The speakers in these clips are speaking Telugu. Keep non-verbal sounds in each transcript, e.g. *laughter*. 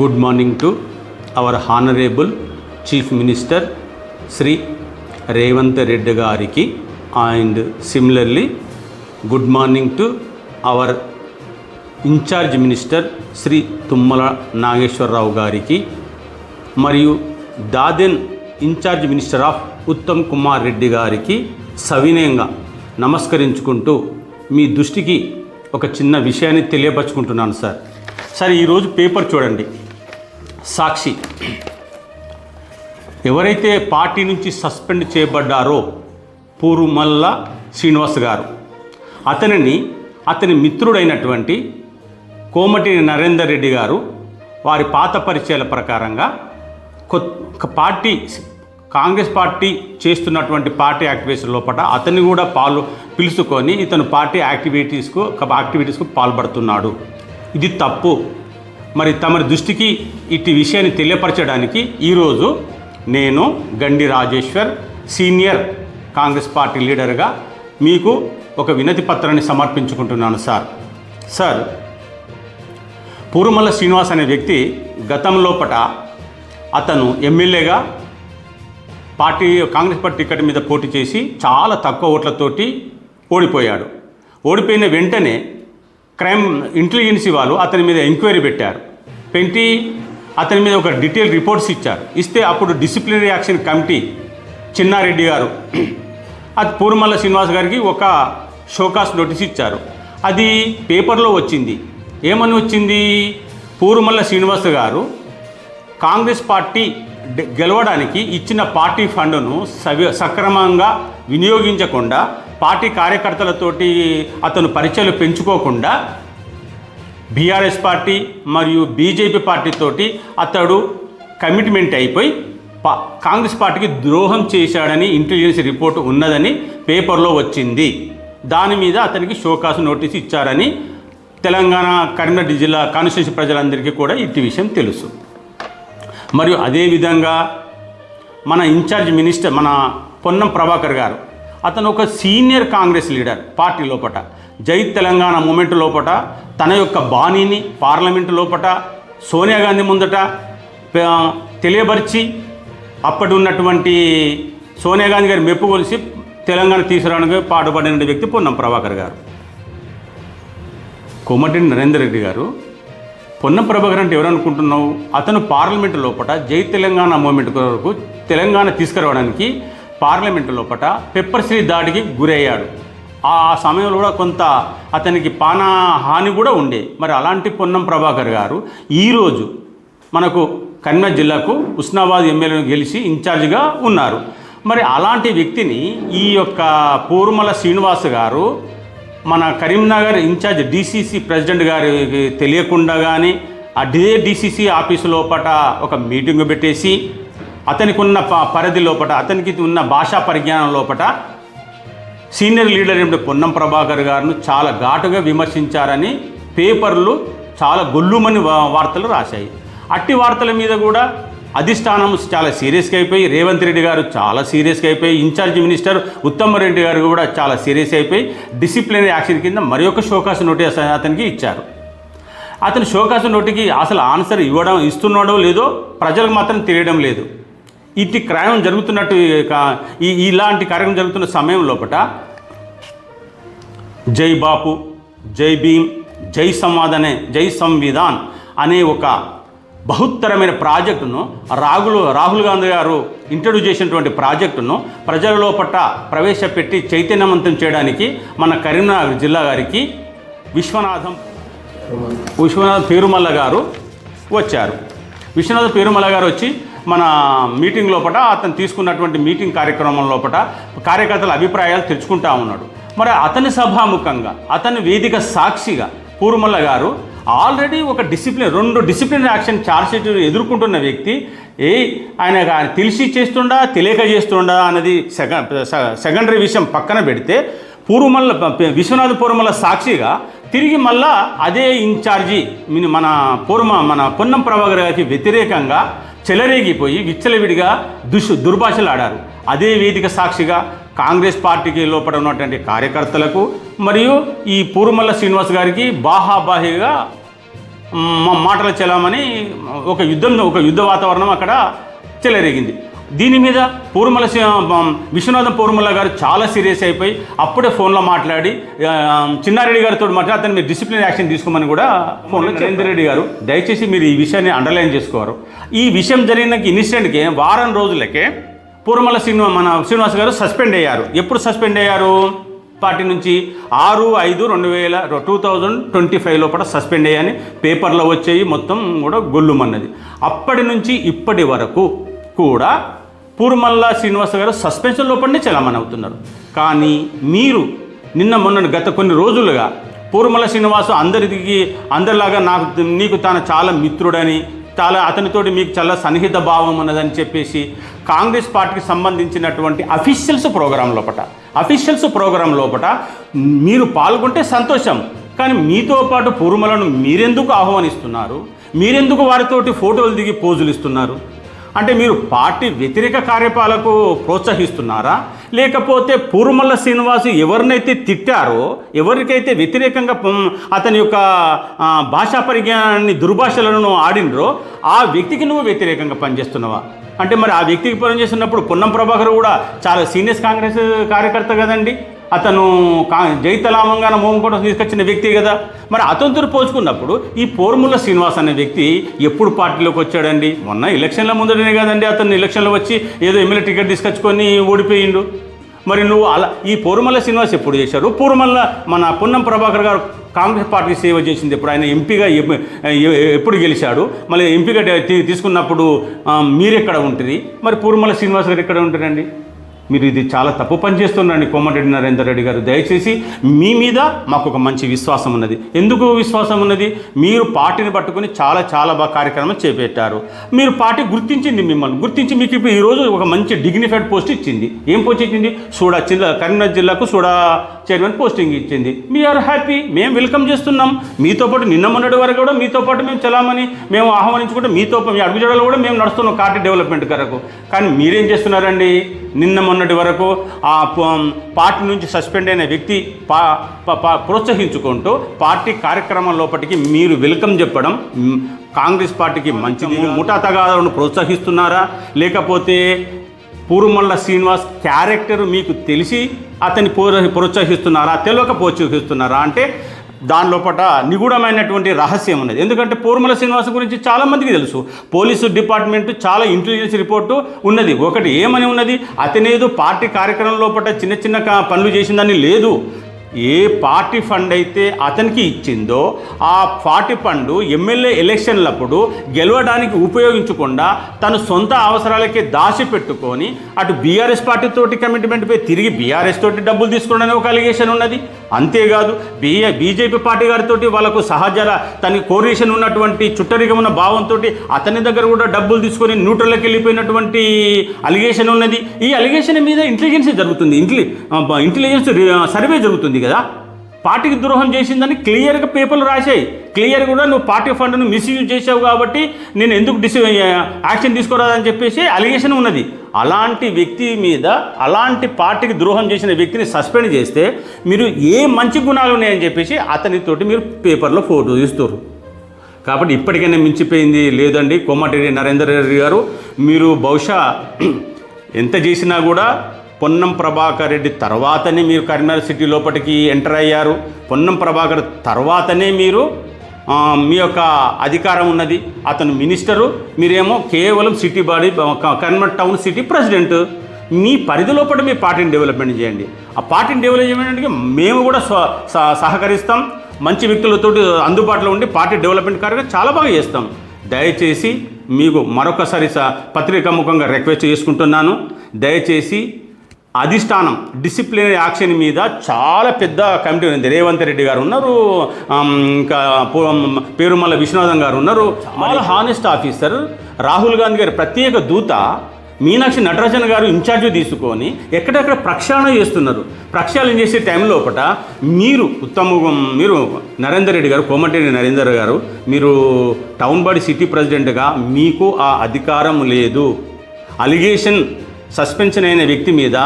Good morning to our honourable chief minister Sri Revanth Reddy గారికి and similarly good morning to our incharge minister Sri Tummala Nageswararao గారికి మరియు దాదెన్ incharge minister of Uttam Kumar Reddy గారికి సవినయంగా నమస్కరించుకుంటూ మీ దృష్టికి ఒక చిన్న విషయాన్ని తెలియపరచుకుంటున్నాను సార్. సార్ ఈరోజు పేపర్ చూడండి. సాక్షి. ఎవరైతే పార్టీ నుంచి సస్పెండ్ చేయబడ్డారో పూరుమల్ల శ్రీనివాస్ గారు అతనిని అతని మిత్రుడైనటువంటి కోమటి నరేందర్ రెడ్డి గారు వారి పాత పరిచయాల ప్రకారంగా కొత్త పార్టీ కాంగ్రెస్ పార్టీ చేస్తున్నటువంటి పార్టీ యాక్టివేషన్ లోపల అతన్ని కూడా పాలు పిలుచుకొని ఇతను పార్టీ యాక్టివిటీస్కు యాక్టివిటీస్కు పాల్పడుతున్నాడు. ఇది తప్పు. మరి తమరి దృష్టికి ఇట్టి విషయాన్ని తెలియపరచడానికి ఈరోజు నేను Gandi Rajeshwar senior congress party లీడర్గా మీకు ఒక వినతి పత్రాన్ని సమర్పించుకుంటున్నాను సార్. సార్ పూర్వమల్ల శ్రీనివాస్ అనే వ్యక్తి గతంలోపట అతను ఎమ్మెల్యేగా పార్టీ కాంగ్రెస్ పార్టీ టికెట్ మీద పోటీ చేసి చాలా తక్కువ ఓట్లతోటి ఓడిపోయాడు. ఓడిపోయిన వెంటనే క్రైమ్ ఇంటెలిజెన్సీ వాళ్ళు అతని మీద ఎంక్వైరీ పెట్టారు. పెట్టి అతని మీద ఒక డీటెయిల్ రిపోర్ట్స్ ఇచ్చారు. ఇస్తే అప్పుడు డిసిప్లినరీ యాక్షన్ కమిటీ చిన్నారెడ్డి గారు అది పూర్మల్ల శ్రీనివాస్ గారికి ఒక షోకాస్ నోటీస్ ఇచ్చారు. అది పేపర్లో వచ్చింది. ఏమని వచ్చింది? పూర్మల్ల శ్రీనివాస్ గారు కాంగ్రెస్ పార్టీ గెలవడానికి ఇచ్చిన పార్టీ ఫండ్ను సవి సక్రమంగా వినియోగించకుండా పార్టీ కార్యకర్తలతోటి అతను పరిచయాలు పెంచుకోకుండా బీఆర్ఎస్ పార్టీ మరియు బీజేపీ పార్టీతోటి అతడు కమిట్మెంట్ అయిపోయి పా కాంగ్రెస్ పార్టీకి ద్రోహం చేశాడని ఇంటెలిజెన్స్ రిపోర్ట్ ఉన్నదని పేపర్లో వచ్చింది. దాని మీద అతనికి షోకాసు నోటీస్ ఇచ్చారని తెలంగాణ కరీంనగర్ జిల్లా కాన్స్టిట్యూషన్ ప్రజలందరికీ కూడా ఇట్టి విషయం తెలుసు. మరియు అదేవిధంగా మన ఇన్ఛార్జ్ మినిస్టర్ మన పొన్నం ప్రభాకర్ గారు అతను ఒక సీనియర్ కాంగ్రెస్ లీడర్ పార్టీ లోపట జై తెలంగాణ మూమెంట్ లోపట తన యొక్క బాణీని పార్లమెంటు లోపట సోనియా గాంధీ ముందట తెలియపరిచి అప్పటి ఉన్నటువంటి సోనియా గాంధీ గారి మెప్పు కొలిసి తెలంగాణ తీసుకురావడానికి పాటుపడిన వ్యక్తి పొన్నం ప్రభాకర్ గారు. కోమటిరెడ్డి నరేందర్ రెడ్డి గారు పొన్నం ప్రభాకర్ అంటే ఎవరనుకుంటున్నావు? అతను పార్లమెంటు లోపల జై తెలంగాణ మూమెంట్ కొరకు తెలంగాణ తీసుకురావడానికి పార్లమెంటు లోపట పెప్పర్ శ్రీ దాడికి గురయ్యాడు. ఆ సమయంలో కూడా కొంత అతనికి పాన హాని కూడా ఉండే. మరి అలాంటి పొన్నం ప్రభాకర్ గారు ఈరోజు మనకు కన్న జిల్లాకు ఉస్నాబాద్ ఎమ్మెల్యేను గెలిచి ఇన్ఛార్జిగా ఉన్నారు. మరి అలాంటి వ్యక్తిని ఈ యొక్క పూర్మల శ్రీనివాస్ గారు మన కరీంనగర్ ఇన్ఛార్జ్ డీసీసీ ప్రెసిడెంట్ గారికి తెలియకుండా కానీ అదే డీసీసీ ఆఫీసు లోపల ఒక మీటింగ్ పెట్టేసి అతనికి ఉన్న ప- పరిధి లోపల అతనికి ఉన్న భాషా పరిజ్ఞానం లోపట సీనియర్ లీడర్ అయిన పొన్నం ప్రభాకర్ గారిను చాలా ఘాటుగా విమర్శించారని పేపర్లు చాలా గొల్లుమని వార్తలు రాశాయి. అట్టి వార్తల మీద కూడా అధిష్టానం చాలా సీరియస్గా అయిపోయి రేవంత్ రెడ్డి గారు చాలా సీరియస్గా అయిపోయి ఇన్ఛార్జ్ మినిస్టర్ ఉత్తమ్ రెడ్డి గారు కూడా చాలా సీరియస్ అయిపోయి డిసిప్లినరీ యాక్షన్ కింద మరి ఒక షోకాస్ నోటీస్ అతనికి ఇచ్చారు. అతను షోకాస్ నోటికి అసలు ఆన్సర్ ఇవ్వడం ఇస్తున్నాడో లేదో ప్రజలకు మాత్రం తెలియడం లేదు. ఇట్టి క్రయం జరుగుతున్నట్టు ఈ ఇలాంటి కార్యక్రమం జరుగుతున్న సమయం లోపట జై బాపు జై భీమ్ జై సంవాద్ అనే జై సంవిధాన్ అనే ఒక బహుత్తరమైన ప్రాజెక్టును రాహుల్ రాహుల్ గాంధీ గారు ఇంట్రడ్యూస్ చేసినటువంటి ప్రాజెక్టును ప్రజల లోపట ప్రవేశపెట్టి చైతన్యవంతం చేయడానికి మన కరీంనగర్ జిల్లా గారికి విశ్వనాథం విశ్వనాథ్ పేరుమల్ల గారు వచ్చారు. విశ్వనాథ్ పేరుమల్ల గారు వచ్చి మన మీటింగ్ లోపల అతను తీసుకున్నటువంటి మీటింగ్ కార్యక్రమం లోపల కార్యకర్తల అభిప్రాయాలు తెచ్చుకుంటా ఉన్నాడు. మరి అతని సభాముఖంగా అతని వేదిక సాక్షిగా పూర్మల్ల గారు ఆల్రెడీ ఒక డిసిప్లిన్ రెండు డిసిప్లిన్ యాక్షన్ ఛార్జ్షీట్ ఎదుర్కొంటున్న వ్యక్తి ఏ ఆయన తెలిసి చేస్తుండా తెలియక చేస్తుండా అన్నది సెకండరీ విషయం పక్కన పెడితే పూర్వమల్ల విశ్వనాథ్ పూర్వమల్ల సాక్షిగా తిరిగి మళ్ళా అదే ఇన్ఛార్జి మన పూర్వ మన పొన్నం ప్రభాకర్ గారికి వ్యతిరేకంగా చెలరేగిపోయి విచ్చలవిడిగా దుష్ దుర్భాషలు ఆడారు అదే వేదిక సాక్షిగా కాంగ్రెస్ పార్టీకి లోపల ఉన్నటువంటి కార్యకర్తలకు మరియు ఈ పూర్మల్ల శ్రీనివాస్ గారికి బాహాబాహిగా మాటలు చెలామని ఒక యుద్ధం ఒక యుద్ధ వాతావరణం అక్కడ చెలరేగింది. దీని మీద పూర్మల సి- విశ్వనాథం పూర్మల గారు చాలా సీరియస్ అయిపోయి అప్పుడే ఫోన్లో మాట్లాడి చిన్నారెడ్డి గారితో మాట్లాడి అతను మీరు డిసిప్లిన్ యాక్షన్ తీసుకోమని కూడా ఫోన్లో నరేందర్ రెడ్డి గారు. దయచేసి మీరు ఈ విషయాన్ని అండర్లైన్ చేసుకోరు. ఈ విషయం జరిగిన ఇన్సిడెంట్కి వారం రోజులకే పూర్మల శ్రీనివా మన శ్రీనివాస్ గారు సస్పెండ్ అయ్యారు. ఎప్పుడు సస్పెండ్ అయ్యారు? పార్టీ నుంచి ఆరు ఐదు రెండు వేల టూ థౌజండ్ ట్వంటీ ఫైవ్ లోపల సస్పెండ్ అయ్యాయని పేపర్లో వచ్చేవి మొత్తం కూడా గొల్లుమన్నది అప్పటి నుంచి ఇప్పటి వరకు కూడా పూర్మల్ల శ్రీనివాస గారు సస్పెన్షన్ లోపలనే చలామణి అవుతున్నారు. కానీ మీరు నిన్న మొన్న గత కొన్ని రోజులుగా పూర్మల శ్రీనివాసు అందరికి అందరిలాగా నాకు నీకు తాను చాలా మిత్రుడని చాలా అతనితోటి మీకు చాలా సన్నిహిత భావం ఉన్నదని చెప్పేసి కాంగ్రెస్ పార్టీకి సంబంధించినటువంటి అఫీషియల్స్ ప్రోగ్రాం లోపట అఫీషియల్స్ ప్రోగ్రాం లోపట మీరు పాల్గొంటే సంతోషం. కానీ మీతో పాటు పూర్మలను మీరెందుకు ఆహ్వానిస్తున్నారు? మీరెందుకు వారితోటి ఫోటోలు దిగి పోజులు ఇస్తున్నారు? అంటే మీరు పార్టీ వ్యతిరేక కార్యపాలకు ప్రోత్సహిస్తున్నారా? లేకపోతే పూర్మల్ల శ్రీనివాసు ఎవరినైతే తిట్టారో ఎవరికైతే వ్యతిరేకంగా అతని యొక్క భాషా పరిజ్ఞానాన్ని దుర్భాషలను ఆడినరో ఆ వ్యక్తికి నువ్వు వ్యతిరేకంగా పనిచేస్తున్నావా? అంటే మరి ఆ వ్యక్తికి పనిచేస్తున్నప్పుడు పొన్నం ప్రభాకర్ కూడా చాలా సీనియర్స్ కాంగ్రెస్ కార్యకర్త కదండి. అతను కా జై తెలంగాణ కూడా తీసుకొచ్చిన వ్యక్తి కదా. మరి అతనితో పోల్చుకున్నప్పుడు ఈ పోర్ముల శ్రీనివాస్ అనే వ్యక్తి ఎప్పుడు పార్టీలోకి వచ్చాడండి? మొన్న ఎలక్షన్ల ముందరనే కదండి అతను ఎలక్షన్లో వచ్చి ఏదో ఎమ్మెల్యే టికెట్ తీసుకొచ్చుకొని ఓడిపోయిండు. మరి నువ్వు అలా ఈ పూర్మల్ల శ్రీనివాస్ ఎప్పుడు చేశారు? పూర్మల్ల మన పొన్నం ప్రభాకర్ గారు కాంగ్రెస్ పార్టీ సేవ చేసింది ఎప్పుడు? ఆయన ఎంపీగా ఎప్పుడు గెలిచాడు? మళ్ళీ ఎంపీగా తీసుకున్నప్పుడు మీరెక్కడ ఉంటుంది మరి పూర్మల్ల శ్రీనివాస్ గారు ఎక్కడ ఉంటారండి? మీరు ఇది చాలా తప్పు పని చేస్తున్నారండి కోమటిరెడ్డి నరేందర్ రెడ్డి గారు దయచేసి మీ మీద మాకు ఒక మంచి విశ్వాసం ఉన్నది. ఎందుకు విశ్వాసం ఉన్నది? మీరు పార్టీని పట్టుకొని చాలా చాలా బాగా కార్యక్రమం చేపట్టారు. మీరు పార్టీ గుర్తించింది మిమ్మల్ని. గుర్తించి మీకు ఇప్పుడు ఈరోజు ఒక మంచి డిగ్నిఫైడ్ పోస్ట్ ఇచ్చింది. ఏం పోస్ట్ ఇచ్చింది? సూడా జిల్లా కరీంనగర్ జిల్లాకు సూడా చైర్మన్ పోస్టింగ్ ఇచ్చింది. మీ ఆర్ హ్యాపీ మేము వెల్కమ్ చేస్తున్నాం. మీతో పాటు నిన్న మొన్నటి వరకు కూడా మీతో పాటు మేము చలామని మేము ఆహ్వానించుకుంటే మీతో మీ అడుగుజాడలు కూడా మేము నడుస్తున్నాం పార్టీ డెవలప్మెంట్ కొరకు. కానీ మీరేం చేస్తున్నారండి? నిన్న మొన్నటి వరకు ఆ పార్టీ నుంచి సస్పెండ్ అయిన వ్యక్తి పా ప్రోత్సహించుకుంటూ పార్టీ కార్యక్రమం లోపటికి మీరు వెల్కమ్ చెప్పడం కాంగ్రెస్ పార్టీకి మంచిది ముఠా తగాదాలను ప్రోత్సహిస్తున్నారా? లేకపోతే పూరుమల్ల శ్రీనివాస్ క్యారెక్టర్ మీకు తెలిసి అతన్ని ప్రోత్స- ప్రోత్సహిస్తున్నారా తెలియక ప్రోత్సహిస్తున్నారా అంటే దాని లోపల నిగూఢమైనటువంటి రహస్యం ఉన్నది. ఎందుకంటే పూర్మల శ్రీనివాస గురించి చాలామందికి తెలుసు. పోలీసు డిపార్ట్మెంట్ చాలా ఇంటెలిజెన్స్ రిపోర్టు ఉన్నది. ఒకటి ఏమని ఉన్నది? అతనేదో పార్టీ కార్యక్రమం లోపల చిన్న చిన్న పనులు చేసిందని లేదు. ఏ పార్టీ ఫండ్ అయితే అతనికి ఇచ్చిందో ఆ పార్టీ ఫండ్ ఎమ్మెల్యే ఎలక్షన్లప్పుడు గెలవడానికి ఉపయోగించకుండా తను సొంత అవసరాలకే దాచిపెట్టుకొని అటు బీఆర్ఎస్ పార్టీ తోటి కమిట్మెంట్ పై తిరిగి బీఆర్ఎస్ తోటి డబ్బులు తీసుకోవడానికి ఒక అలిగేషన్ ఉన్నది. అంతేకాదు బీఏ బీజేపీ పార్టీ గారితో వాళ్ళకు సహజర తన కోరిలేషన్ ఉన్నటువంటి చుట్టరిగా ఉన్న భావంతో అతని దగ్గర కూడా డబ్బులు తీసుకొని న్యూట్రల్కి వెళ్ళిపోయినటువంటి అలిగేషన్ ఉన్నది. ఈ అలిగేషన్ మీద ఇంటెలిజెన్స్ జరుగుతుంది. ఇంటెలి ఇంటెలిజెన్స్ సర్వే జరుగుతుంది కదా. పార్టీకి ద్రోహం చేసిందని క్లియర్గా పేపర్లు రాశాయి. క్లియర్ కూడా నువ్వు పార్టీ ఫండ్ను మిస్యూజ్ చేసావు కాబట్టి నేను ఎందుకు డిసి యాక్షన్ తీసుకోరాదని చెప్పేసి అలిగేషన్ ఉన్నది. అలాంటి వ్యక్తి మీద అలాంటి పార్టీకి ద్రోహం చేసిన వ్యక్తిని సస్పెండ్ చేస్తే మీరు ఏ మంచి గుణాలు ఉన్నాయని చెప్పేసి అతనితోటి మీరు పేపర్లో ఫోటో తీస్తారు కాబట్టి ఇప్పటికైనా మించిపోయింది లేదండి. కోమటిరెడ్డి నరేందర్ రెడ్డి గారు మీరు బహుశా *clears throat* ఎంత చేసినా కూడా పొన్నం ప్రభాకర్ రెడ్డి తర్వాతనే మీరు కరీంనగర్ సిటీ లోపలికి ఎంటర్ అయ్యారు. పొన్నం ప్రభాకర్ తర్వాతనే మీరు మీ యొక్క అధికారం ఉన్నది. అతను మినిస్టరు మీరేమో కేవలం city body Karimnagar town city president. మీ పరిధి లోపల మీ పార్టీని డెవలప్మెంట్ చేయండి. ఆ పార్టీని డెవలప్మెంట్కి మేము కూడా సహకరిస్తాం. మంచి వ్యక్తులతో అందుబాటులో ఉండి పార్టీ డెవలప్మెంట్ కార్యక్రమం చాలా బాగా చేస్తాం. దయచేసి మీకు మరొకసారి స- పత్రికా ముఖంగా రిక్వెస్ట్ చేసుకుంటున్నాను. దయచేసి అధిష్టానం డిసిప్లినరీ యాక్షన్ మీద చాలా పెద్ద కమిటీ ఉంది. రేవంత్ రెడ్డి గారు ఉన్నారు. ఇంకా పేరుమల్ల విశ్వనాథం గారు ఉన్నారు. చాలా హానెస్ట్ ఆఫీసర్ రాహుల్ గాంధీ గారి ప్రత్యేక దూత. మీనాక్షి నటరాజన్ గారు ఇన్ఛార్జ్ తీసుకొని ఎక్కడెక్కడ ప్రక్షాళన చేస్తున్నారు? ప్రక్షాళన చేసే టైం లోపల మీరు ఉత్తమ మీరు నరేందర్ రెడ్డి గారు కోమటిరెడ్డి నరేందర్ గారు మీరు టౌన్ బాడీ సిటీ ప్రెసిడెంట్గా మీకు ఆ అధికారం లేదు. అలిగేషన్ సస్పెన్షన్ అయిన వ్యక్తి మీద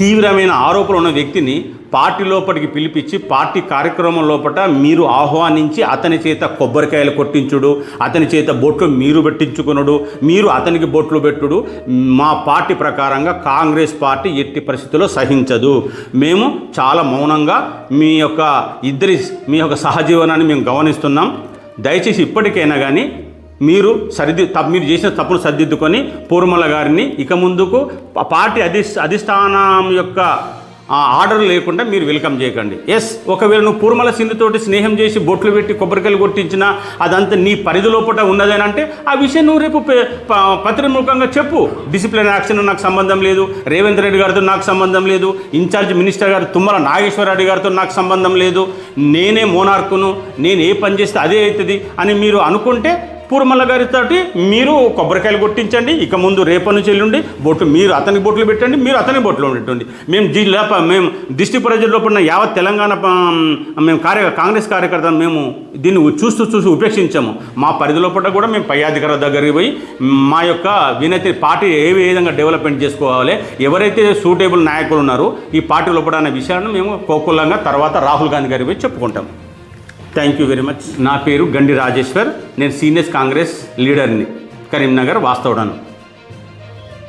తీవ్రమైన ఆరోపణలు ఉన్న వ్యక్తిని పార్టీ లోపలికి పిలిపించి పార్టీ కార్యక్రమం లోపల మీరు ఆహ్వానించి అతని చేత కొబ్బరికాయలు కొట్టించుడు అతని చేత బొట్లు మీరు పెట్టించుకునుడు మీరు అతనికి బొట్లు పెట్టుడు మా పార్టీ ప్రకారంగా కాంగ్రెస్ పార్టీ ఎట్టి పరిస్థితుల్లో సహించదు. మేము చాలా మౌనంగా మీ యొక్క ఇద్దరి మీ యొక్క సహజీవనాన్ని మేము గమనిస్తున్నాం. దయచేసి ఇప్పటికైనా కానీ మీరు సరిది తప్పు మీరు చేసిన తప్పును సరిదిద్దుకొని పూర్మల గారిని ఇక ముందుకు పార్టీ అధి అధిష్టానం యొక్క ఆర్డర్ లేకుండా మీరు వెల్కమ్ చేయకండి. ఎస్ ఒకవేళ నువ్వు పూర్మల సింధుతోటి స్నేహం చేసి బొట్లు పెట్టి కొబ్బరికాయలు కొట్టించినా అదంతా నీ పరిధి లోపల ఉన్నదని అంటే ఆ విషయం నువ్వు రేపు పత్రిముఖంగా చెప్పు. డిసిప్లిన్ యాక్షన్ నాకు సంబంధం లేదు. రేవంత్ రెడ్డి గారితో నాకు సంబంధం లేదు. ఇన్ఛార్జ్ మినిస్టర్ గారు తుమ్మల నాగేశ్వర రెడ్డి గారితో నాకు సంబంధం లేదు. నేనే మోనార్కును నేను ఏ పని చేస్తే అదే అవుతుంది అని మీరు అనుకుంటే పూర్మల్ల గారితో మీరు కొబ్బరికాయలు కొట్టించండి ఇక ముందు రేపటి నుంచి ఎల్లుండి బొట్లు మీరు అతనికి బొట్లు పెట్టండి మీరు అతని బొట్లు పెట్టండి మేము జిల్లా మేము డిస్టిక్ ప్రజల్లో పడిన యావత్ తెలంగాణ మేము కార్య కాంగ్రెస్ కార్యకర్తలు మేము దీన్ని చూస్తూ చూసి ఉపేక్షించాము. మా పరిధిలో పడ్డ కూడా మేము పై అధికారుల దగ్గరికి పోయి మా యొక్క వినతి పార్టీ ఏ విధంగా డెవలప్మెంట్ చేసుకోవాలి ఎవరైతే సూటేబుల్ నాయకులు ఉన్నారో ఈ పార్టీ లోపల అనే విషయాన్ని మేము కోకులంగా తర్వాత రాహుల్ గాంధీ గారికి పోయి చెప్పుకుంటాం. థ్యాంక్ యూ వెరీ మచ్ నా పేరు గండి రాజేశ్వర్. నేను సీనియర్స్ కాంగ్రెస్ లీడర్ని. కరీంనగర్ వాస్తవుడాను.